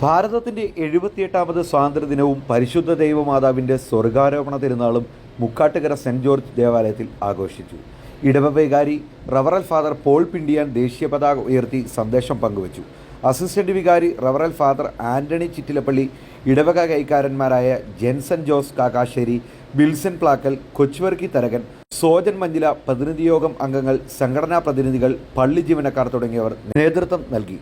ഭാരതത്തിന്റെ എഴുപത്തിയെട്ടാമത് സ്വാതന്ത്ര്യദിനവും പരിശുദ്ധ ദൈവമാതാവിന്റെ സ്വർഗാരോപണ തിരുനാളും മുക്കാട്ടുകര സെന്റ് ജോർജ് ദേവാലയത്തിൽ ആഘോഷിച്ചു. ഇടവവൈകാരി റവറൽ ഫാദർ പോൾ പിണ്ടിയാൻ ദേശീയ പതാക ഉയർത്തി സന്ദേശം പങ്കുവച്ചു. അസിസ്റ്റന്റ് വികാരി റവറൽ ഫാദർ ആന്റണി ചിറ്റിലപ്പള്ളി ഇടവക കൈക്കാരന്മാരായ ജെൻസൺ ജോസ് കാക്കാശ്ശേരി ബിൽസൺ പ്ലാക്കൽ കൊച്ചുവർക്കി തരകൻ സോജൻ മഞ്ഞില പ്രതിനിധിയോഗം അംഗങ്ങൾ സംഘടനാ പ്രതിനിധികൾ പള്ളി ജീവനക്കാർ തുടങ്ങിയവർ നേതൃത്വം നൽകി.